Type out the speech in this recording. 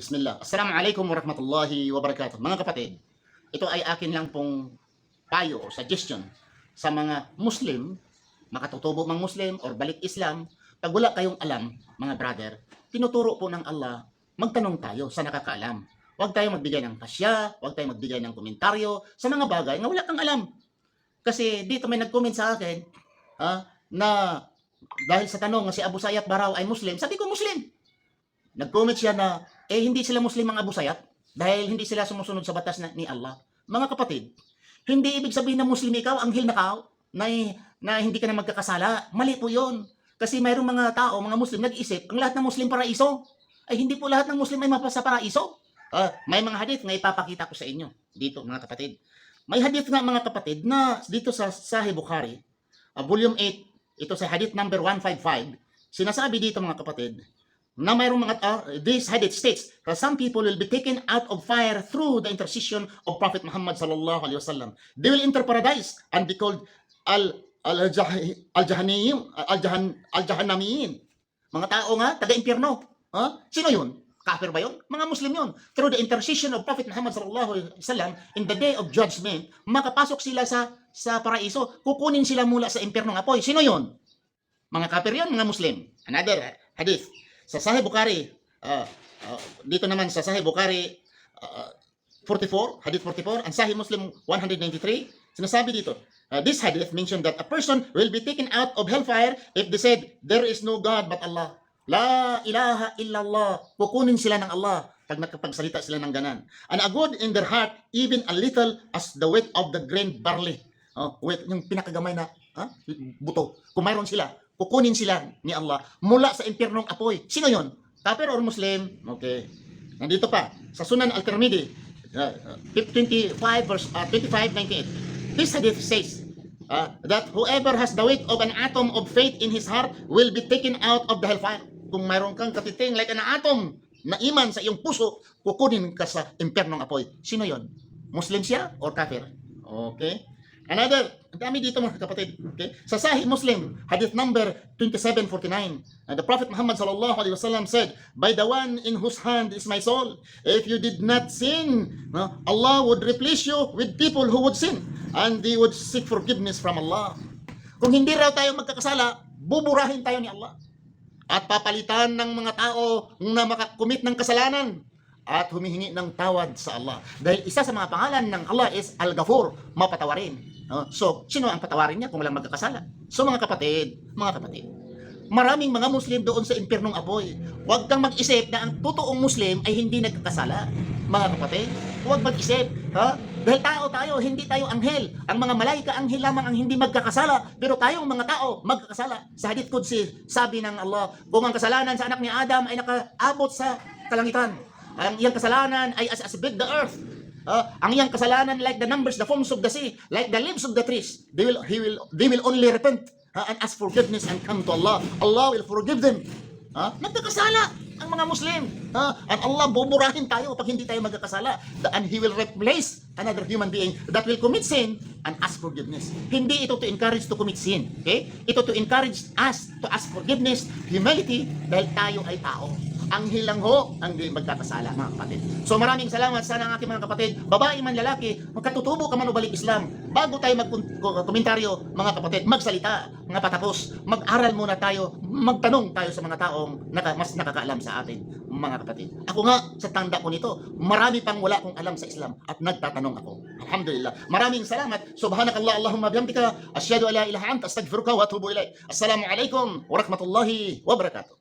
Bismillah. Assalamualaikum warahmatullahi wabarakatuh. Mga kapatid, ito ay akin lang pong payo o suggestion sa mga Muslim, makatutubo mang Muslim or balik Islam, pag wala kayong alam, mga brother, tinuturo po ng Allah, magtanong tayo sa nakakaalam. Huwag tayo magbigay ng pasya, huwag tayo magbigay ng komentaryo sa mga bagay na wala kang alam. Kasi dito may nag-comment sa akin ah, na dahil sa tanong na si Abu Sayyaf Baraw ay Muslim, sabi ko Muslim. Nag-comment siya na, eh hindi sila Muslim ang Abu Sayyaf dahil hindi sila sumusunod sa batas na, ni Allah. Mga kapatid, hindi ibig sabihin na Muslim ikaw, anghel na ka, na, na hindi ka na magkakasala. Mali po yun. Kasi mayroong mga tao, mga Muslim, nag-isip, ang lahat ng Muslim paraiso. Ay hindi po lahat ng Muslim ay mapasa paraiso. Ah, may mga hadith na ipapakita ko sa inyo dito, mga kapatid. May hadith nga mga kapatid na dito sa Sahih Bukhari, ah, volume 8, ito sa hadith number 155, sinasabi dito mga kapatid, na mayroong mga, uh, this hadith states that some people will be taken out of fire through the intercession of Prophet Muhammad sallallahu alaihi wasallam. They will enter paradise and be called al al al-jahanniyim al-jahan al-jahannamiyin. Mga tao nga taga impyerno. Ha? Sino 'yun? Kafir ba 'yun? Mga Muslim 'yun. Through the intercession of Prophet Muhammad sallallahu alaihi wasallam in the day of judgment, makapasok sila sa sa paraiso. Kukunin sila mula sa impyernong apoy. Sino 'yun? Mga kafir 'yun, mga Muslim. Another hadith sa Sahih Bukhari, uh, uh, dito naman sa Sahih Bukhari uh, 44, hadith 44, and Sahih Muslim 193, sinasabi dito, uh, this hadith mentioned that a person will be taken out of hellfire if they said, there is no God but Allah. La ilaha illallah. Kukunin sila ng Allah pag nakapagsalita sila ng ganan. And a good in their heart, even a little as the weight of the grain barley. Oh, weight, yung pinakagamay na ha? buto. Kung mayroon sila, kukunin sila ni Allah mula sa impyernong apoy. Sino yon? Kafir or Muslim? Okay. Nandito pa, sa Sunan Al-Tirmidhi, uh, uh, 25 verse uh, 25 98. This hadith says uh, that whoever has the weight of an atom of faith in his heart will be taken out of the hellfire. Kung mayroon kang katiting like an atom na iman sa iyong puso, kukunin ka sa impyernong apoy. Sino yon? Muslim siya or kafir? Okay. Another, dami dito mga kapatid. Okay? Sa Sahih Muslim, hadith number 2749, and the Prophet Muhammad sallallahu alaihi wasallam said, By the one in whose hand is my soul, if you did not sin, no, Allah would replace you with people who would sin, and they would seek forgiveness from Allah. Kung hindi raw tayo magkakasala, buburahin tayo ni Allah. At papalitan ng mga tao na makakumit ng kasalanan at humihingi ng tawad sa Allah. Dahil isa sa mga pangalan ng Allah is Al-Ghafur, mapatawarin. No? So, sino ang patawarin niya kung walang magkakasala? So mga kapatid, mga kapatid, maraming mga Muslim doon sa impyernong apoy. Huwag kang mag-isip na ang totoong Muslim ay hindi nagkakasala. Mga kapatid, huwag mag-isip. Ha? Dahil tao tayo, hindi tayo anghel. Ang mga malaika, anghel lamang ang hindi magkakasala. Pero tayong mga tao, magkakasala. Sa hadith Qudsi, sabi ng Allah, kung ang kasalanan sa anak ni Adam ay nakaabot sa kalangitan, ang iyang kasalanan ay as, as big the earth. Ah, ang iyang kasalanan like the numbers, the forms of the sea, like the leaves of the trees. They will, he will, they will only repent ah, and ask forgiveness and come to Allah. Allah will forgive them. Ah, nagkakasala ang mga Muslim. Ah, and Allah buburahin tayo pag hindi tayo magkakasala. And He will replace another human being that will commit sin and ask forgiveness. Hindi ito to encourage to commit sin. Okay? Ito to encourage us to ask forgiveness, humility, dahil tayo ay tao. Ang hilang ho, ang di magkakasala, mga kapatid. So maraming salamat sana ang aking mga kapatid, babae man lalaki, magkatutubo ka man o balik Islam. Bago tayo magkomentaryo, mga kapatid, magsalita, mga patapos, mag-aral muna tayo, magtanong tayo sa mga taong naka, mas nakakaalam sa atin, mga kapatid. Ako nga, sa tanda ko nito, marami pang wala kong alam sa Islam at nagtatanong ako. Alhamdulillah. Maraming salamat. Subhanakallah, Allahumma bihamdika, asyhadu an la ilaha anta, astaghfiruka wa atubu ilaik. Assalamu alaikum wa rahmatullahi wa barakatuh.